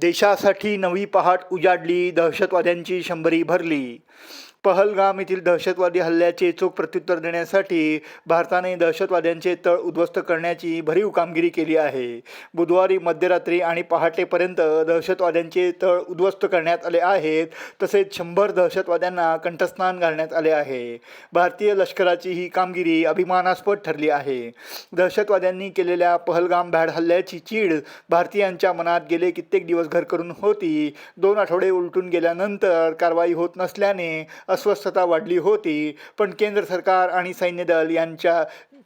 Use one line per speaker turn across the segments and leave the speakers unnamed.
देशासाठी नवी पहाट उजाडली दहशतवाद्यांची शंभरी भरली. पहलगाम येथील दहशतवादी हल्ल्याचे चोख प्रत्युत्तर देण्यासाठी भारताने दहशतवाद्यांचे तळ उद्ध्वस्त करण्याची भरीव कामगिरी केली आहे. बुधवारी मध्यरात्री आणि पहाटेपर्यंत दहशतवाद्यांचे तळ उद्ध्वस्त करण्यात आले आहेत तसेच शंभर दहशतवाद्यांना कंठस्नान घालण्यात आले आहे. भारतीय लष्कराची ही कामगिरी अभिमानास्पद ठरली आहे. दहशतवाद्यांनी केलेल्या पहलगाम भॅड हल्ल्याची चीड भारतीयांच्या मनात गेले कित्येक दिवस घर करून होती. दोन आठवडे उलटून गेल्यानंतर कारवाई होत नसल्याने अस्वस्थता वाढली होती. पण केंद्र सरकार आणि सैन्य दल यांच्या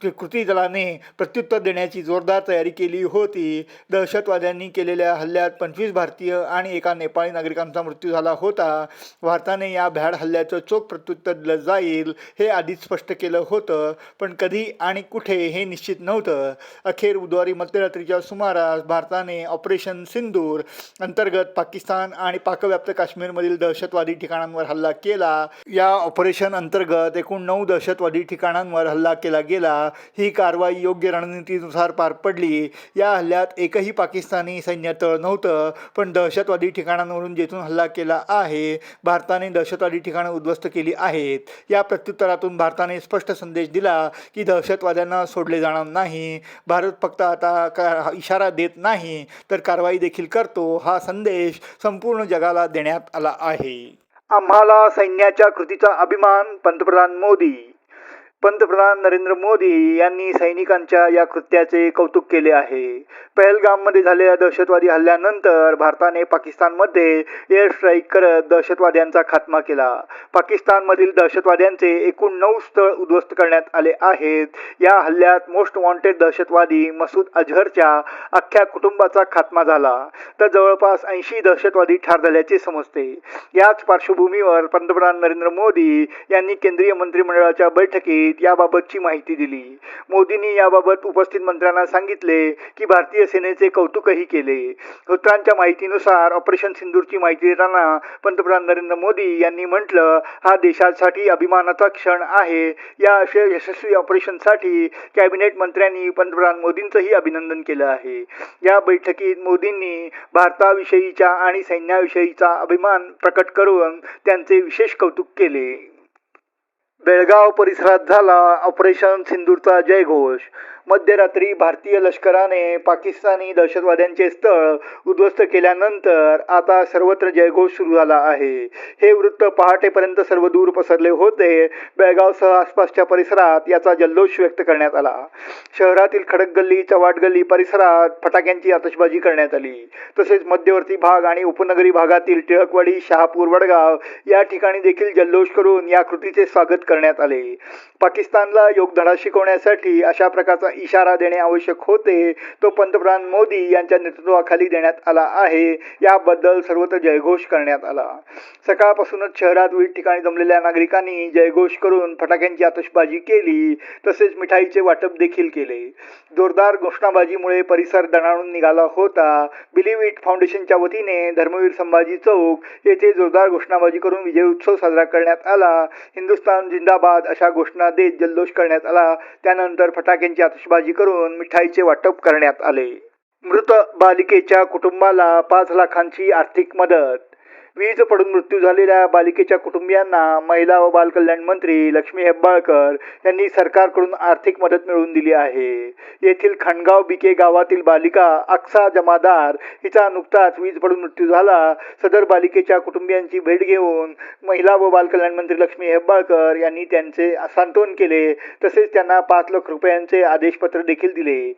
कृती दलाने प्रत्युत्तर देण्याची जोरदार तयारी केली होती. दहशतवाद्यांनी केलेल्या हल्ल्यात पंचवीस भारतीय आणि एका नेपाळी नागरिकांचा मृत्यू झाला होता. भारताने या भ्याड हल्ल्याचं चोख प्रत्युत्तर दिलं जाईल हे आधीच स्पष्ट केलं होतं पण कधी आणि कुठे हे निश्चित नव्हतं. अखेर बुधवारी मध्यरात्रीच्या सुमारास भारताने ऑपरेशन सिंदूर अंतर्गत पाकिस्तान आणि पाकव्याप्त काश्मीरमधील दहशतवादी ठिकाणांवर हल्ला केला. या ऑपरेशन अंतर्गत एकूण नऊ दहशतवादी ठिकाणांवर हल्ला केला गेला. ही कारवाई योग्य रणनीतीनुसार पार पडली. या हल्ल्यात एकही पाकिस्तानी सैन्य तळ नव्हतं पण दहशतवादी ठिकाणांवरून जेथून हल्ला केला आहे भारताने दहशतवादी ठिकाणं उद्ध्वस्त केली आहेत. या प्रत्युत्तरातून भारताने स्पष्ट संदेश दिला की दहशतवाद्यांना सोडले जाणार नाही. भारत फक्त आता का इशारा देत नाही तर कारवाई देखील करतो हा संदेश संपूर्ण जगाला देण्यात आला आहे. आम्हाला सैन्याच्या कृतीचा अभिमान पंतप्रधान मोदी. पंतप्रधान नरेंद्र मोदी यांनी सैनिकांच्या या कृत्याचे कौतुक केले आहे. पहलगाममध्ये झालेल्या दहशतवादी हल्ल्यानंतर भारताने पाकिस्तानमध्ये एअर स्ट्राईक करत दहशतवाद्यांचा खात्मा केला. पाकिस्तानमधील दहशतवाद्यांचे एकूण नऊ स्थळ उद्ध्वस्त करण्यात आले आहेत. या हल्ल्यात मोस्ट वॉन्टेड दहशतवादी मसूद अझहरच्या अख्ख्या कुटुंबाचा खात्मा झाला. तर जवळपास ऐंशी दहशतवादी ठार झाल्याचे समजते. याच पार्श्वभूमीवर पंतप्रधान नरेंद्र मोदी यांनी केंद्रीय मंत्रिमंडळाच्या बैठकीत याबाबतची माहिती दिली. मोदींनी याबाबत उपस्थित मंत्र्यांना सांगितले की भारतीय सेनेचे कौतुकही केले. सूत्रांच्या माहितीनुसार ऑपरेशन सिंदूरची माहिती देताना पंतप्रधान नरेंद्र मोदी यांनी म्हटलं हा देशासाठी अभिमानाचा क्षण आहे. या अशा यशस्वी ऑपरेशनसाठी कॅबिनेट मंत्र्यांनी पंतप्रधान मोदींचंही अभिनंदन केलं आहे. या बैठकीत मोदींनी भारताविषयीच्या आणि सैन्याविषयीचा अभिमान प्रकट करून त्यांचे विशेष कौतुक केले. बेळगाव परिसरात झाला ऑपरेशन सिंदूरचा जयघोष. मध्यरात्री भारतीय लष्कराने पाकिस्तानी दहशतवाद्यांचे स्थळ उद्ध्वस्त केल्यानंतर आता सर्वत्र जयघोष सुरू झाला आहे. हे वृत्त पहाटेपर्यंत सर्व दूर पसरले होते. बेळगावसह आसपासच्या परिसरात याचा जल्लोष व्यक्त करण्यात आला. शहरातील खडक गल्ली चवाट गल्ली परिसरात फटाक्यांची आतषबाजी करण्यात आली. तसेच मध्यवर्ती भाग आणि उपनगरी भागातील टिळकवाडी शहापूर वडगाव या ठिकाणी देखील जल्लोष करून या कृतीचे स्वागत कर करण्यात आले. पाकिस्तानला योगधडा शिकवण्यासाठी अशा प्रकारचा इशारा देणे आवश्यक होते तो पंतप्रधान मोदी यांच्या नेतृत्वाखाली देण्यात आला आहे. याबद्दल सर्वत्र जयघोष करण्यात आला. सकाळपासूनच शहरात विविध ठिकाणी जमलेल्या नागरिकांनी जयघोष करून फटाक्यांची आतषबाजी केली तसेच मिठाईचे वाटप देखील केले. जोरदार घोषणाबाजीमुळे परिसर दणाणून निघाला होता. बिलीव्ह इट फाउंडेशनच्या वतीने धर्मवीर संभाजी चौक येथे जोरदार घोषणाबाजी करून विजय उत्सव साजरा करण्यात आला. हिंदुस्तान जिंदाबाद अशा घोषणा देत जल्लोष करण्यात आला. त्यानंतर फटाक्यांची आतषबाजी करून मिठाईचे वाटप करण्यात आले. मृत बालिकेच्या कुटुंबाला पाच लाखांची आर्थिक मदत वीज पडून मृत्यू झालेल्या बालिकेच्या कुटुंबियांना महिला व बालकल्याण मंत्री लक्ष्मी हेब्बाळकर यांनी सरकारकडून आर्थिक मदत मिळवून दिली आहे. येथील खणगाव बिके गावातील बालिका अक्सा जमादार हिचा नुकताच वीज पडून मृत्यू झाला. सदर बालिकेच्या कुटुंबियांची भेट घेऊन महिला व बालकल्याण मंत्री लक्ष्मी हेब्बाळकर यांनी त्यांचे सांत्वन केले. तसेच त्यांना पाच लाख रुपयांचे आदेशपत्र देखील दिले.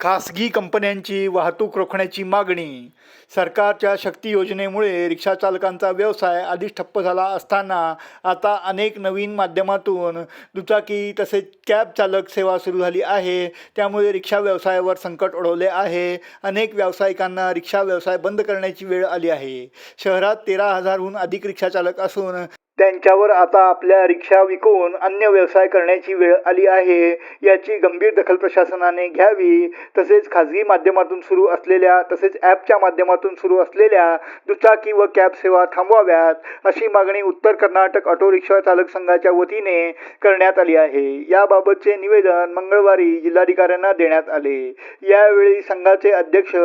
खासगी कंपन्यांची वाहतूक रोखण्याची मागणी सरकारच्या शक्ती योजनेमुळे रिक्षा चालकांचा व्यवसाय आधीच ठप्प झाला असताना आता अनेक नवीन माध्यमातून दुचाकी तसेच कॅब चालक सेवा सुरू झाली आहे. त्यामुळे रिक्षा व्यवसायावर संकट ओढवले आहे. अनेक व्यावसायिकांना रिक्षा व्यवसाय बंद करण्याची वेळ आली आहे. शहरात तेरा हजारहून अधिक रिक्षा चालक असून त्यांच्यावर आता आपल्या रिक्षा विकून अन्य व्यवसाय करण्याची वेळ आली आहे. याची गंभीर दखल प्रशासनाने घ्यावी. तसेच खाजगी माध्यमातून सुरू असलेल्या तसेच ॲपच्या माध्यमातून सुरू असलेल्या दुचाकी व कॅब सेवा थांबवाव्यात अशी मागणी उत्तर कर्नाटक ऑटो रिक्षा चालक संघाच्या वतीने करण्यात आली आहे. याबाबतचे निवेदन मंगळवारी जिल्हाधिकाऱ्यांना देण्यात आले. यावेळी संघाचे अध्यक्ष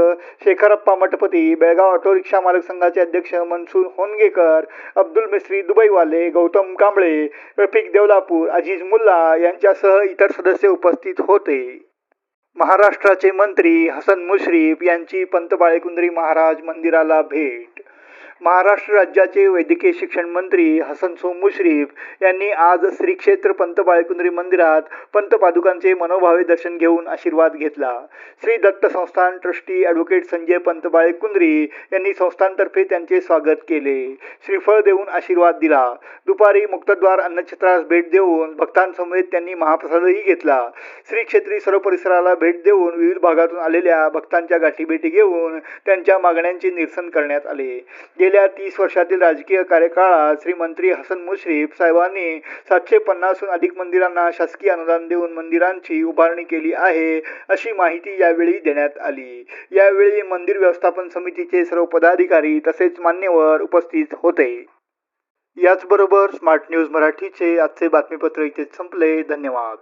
शेखरप्पा मठपती बेळगाव ऑटो रिक्षा मालक संघाचे अध्यक्ष मनसूर होनगेकर अब्दुल मिस्त्री दुबईवाले गौतम कांबळे रफिक देवलापूर अजीज मुल्ला यांच्यासह इतर सदस्य उपस्थित होते. महाराष्ट्राचे मंत्री हसन मुश्रीफ यांची पंतबाळेकुंद्री महाराज मंदिराला भेट महाराष्ट्र राज्याचे वैद्यकीय शिक्षण मंत्री हसन सो मुश्रीफ यांनी आज श्री क्षेत्र पंत बाळेकुंद्री मंदिरात पंत पादुकांचे मनोभावे दर्शन घेऊन आशीर्वाद घेतला. श्री दत्त संस्थान ट्रस्टी ॲडव्होकेट संजय पंत बाळेकुंद्री यांनी संस्थानतर्फे त्यांचे स्वागत केले. श्रीफळ देऊन आशीर्वाद दिला. दुपारी मुक्तद्वार अन्नक्षेत्रास भेट देऊन भक्तांसमवेत त्यांनी महाप्रसादही घेतला. श्री क्षेत्री सर्व परिसराला भेट देऊन विविध भागातून आलेल्या भक्तांच्या गाठीभेटी घेऊन त्यांच्या मागण्यांचे निरसन करण्यात आले. गेल्या तीस वर्षातील राजकीय कार्यकाळात श्री मंत्री हसन मुश्रीफ साहेबांनी सातशे पन्नासहून अधिक मंदिरांना शासकीय अनुदान देऊन मंदिरांची उभारणी केली आहे अशी माहिती यावेळी देण्यात आली. यावेळी मंदिर व्यवस्थापन समितीचे सर्व पदाधिकारी तसेच मान्यवर उपस्थित होते. याचबरोबर स्मार्ट न्यूज मराठीचे आजचे बातमीपत्र इथे संपले. धन्यवाद.